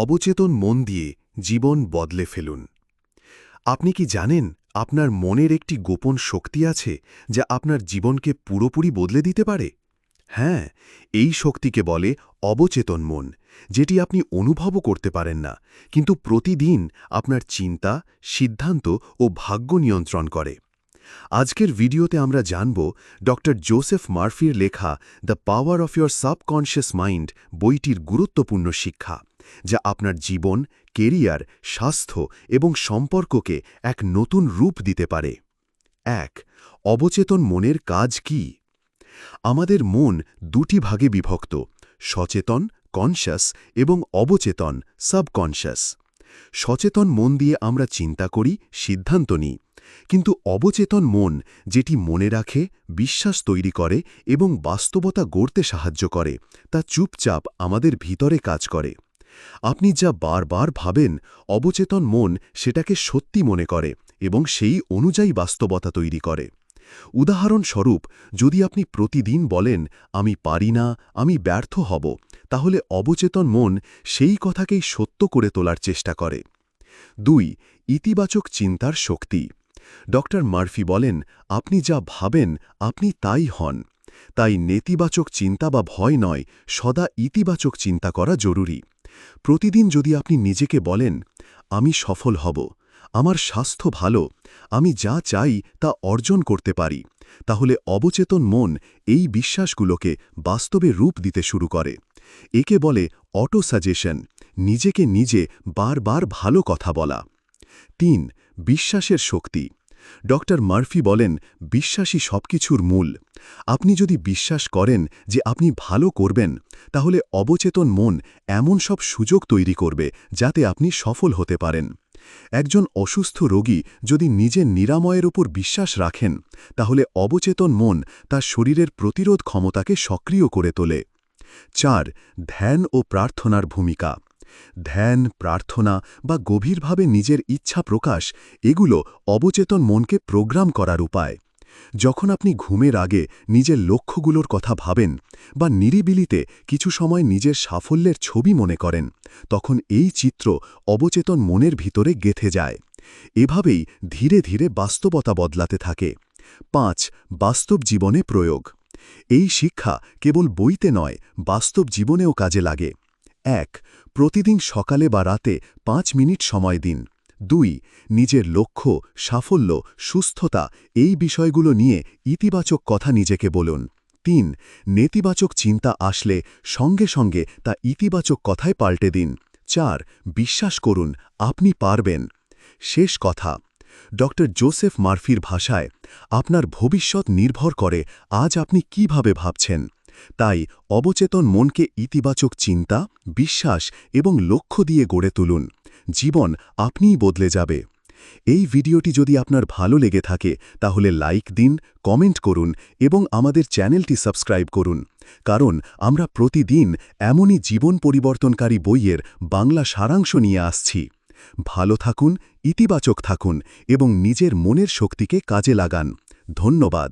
অবচেতন মন দিয়ে জীবন বদলে ফেলুন। আপনি কি জানেন আপনার মনের একটি গোপন শক্তি আছে যা আপনার জীবনকে পুরোপুরি বদলে দিতে পারে? হ্যাঁ এই শক্তিকে বলে অবচেতন মন, যেটি আপনি অনুভবও করতে পারেন না, কিন্তু প্রতিদিন আপনার চিন্তা, সিদ্ধান্ত ও ভাগ্য নিয়ন্ত্রণ করে। আজকের ভিডিওতে আমরা জানব ড. জোসেফ মার্ফির লেখা the power of your subconscious mind বইটির গুরুত্বপূর্ণ শিক্ষা। যা আপনার জীবন, কেরিয়ার, স্বাস্থ্য এবং সম্পর্ককে এক নতুন রূপ দিতে পারে। এক, অবচেতন মনের কাজ কি? আমাদের মন দুটি ভাগে বিভক্ত, সচেতন কনশাস এবং অবচেতন সাবকনশাস সচেতন মন দিয়ে আমরা চিন্তা করি, সিদ্ধান্ত নিই। কিন্তু অবচেতন মন যেটি মনে রাখে, বিশ্বাস তৈরি করে এবং বাস্তবতা গড়তে সাহায্য করে, তা চুপচাপ আমাদের ভিতরে কাজ করে। আপনি যা বারবার ভাবেন, অবচেতন মন সেটাকে সত্যি মনে করে এবং সেই অনুযায়ী বাস্তবতা তৈরি করে। উদাহরণস্বরূপ, যদি আপনি প্রতিদিন বলেন, আমি পারি না, আমি ব্যর্থ হব, তাহলে অবচেতন মন সেই কথাকেই সত্য করে তোলার চেষ্টা করে। দুই, ইতিবাচক চিন্তার শক্তি। ড মার্ফি বলেন, আপনি যা ভাবেন, আপনি তাই হন। তাই নেতিবাচক চিন্তা বা ভয় নয়, সদা ইতিবাচক চিন্তা করা জরুরি। প্রতিদিন যদি আপনি নিজেকে বলেন, আমি সফল হব, আমার স্বাস্থ্য ভালো, আমি যা চাই তা অর্জন করতে পারি, তাহলে অবচেতন মন এই বিশ্বাসগুলোকে বাস্তবে রূপ দিতে শুরু করে। একে বলে অটো সাজেশন নিজেকে নিজে বারবার ভালো কথা বলা। তিন, বিশ্বাসের শক্তি। ড মার্ফি বলেন বিশ্বাসী সবকিছুর মূল। আপনি যদি বিশ্বাস করেন যে আপনি ভালো করবেন তাহলে অবচেতন মন এমন সব সুযোগ তৈরি করবে যাতে আপনি সফল হতে পারেন। একজন অসুস্থ রোগী যদি নিজের নিরাময়ের উপর বিশ্বাস রাখেন, তাহলে অবচেতন মন তার শরীরের প্রতিরোধ ক্ষমতাকে সক্রিয় করে তোলে। চার, ধ্যান ও প্রার্থনার ভূমিকা। ধ্যান, প্রার্থনা বা গভীরভাবে নিজের ইচ্ছা প্রকাশ, এগুলো অবচেতন মনকে প্রোগ্রাম করার উপায়। যখন আপনি ঘুমের আগে নিজের লক্ষ্যগুলোর কথা ভাবেন বা নিরিবিলিতে কিছু সময় নিজের সাফল্যের ছবি মনে করেন, তখন এই চিত্র অবচেতন মনের ভিতরে গেথে যায়। এভাবেই ধীরে ধীরে বাস্তবতা বদলাতে থাকে। পাঁচ, বাস্তব জীবনে প্রয়োগ। এই শিক্ষা কেবল বইতে নয়, বাস্তব জীবনেও কাজে লাগে। এক, প্রতিদিন সকালে বা রাতে পাঁচ মিনিট সময় দিন। দুই, নিজের লক্ষ্য, সাফল্য, সুস্থতা এই বিষয়গুলো নিয়ে ইতিবাচক কথা নিজেকে বলুন। তিন, নেতিবাচক চিন্তা আসলে সঙ্গে সঙ্গে তা ইতিবাচক কথায় পাল্টে দিন। চার, বিশ্বাস করুন, আপনি পারবেন। শেষ কথা ড জোসেফ মার্ফির ভাষায়, আপনার ভবিষ্যৎ নির্ভর করে আজ আপনি কীভাবে ভাবছেন? তাই অবচেতন মনকে ইতিবাচক চিন্তা, বিশ্বাস এবং লক্ষ্য দিয়ে গড়ে তুলুন। জীবন আপনিই বদলে যাবে। এই ভিডিওটি যদি আপনার ভালো লেগে থাকে, তাহলে লাইক দিন, কমেন্ট করুন এবং আমাদের চ্যানেলটি সাবস্ক্রাইব করুন। কারণ আমরা প্রতিদিন এমনই জীবন পরিবর্তনকারী বইয়ের বাংলা সারাংশ নিয়ে আসছি। ভালো থাকুন, ইতিবাচক থাকুন এবং নিজের মনের শক্তিকে কাজে লাগান। ধন্যবাদ।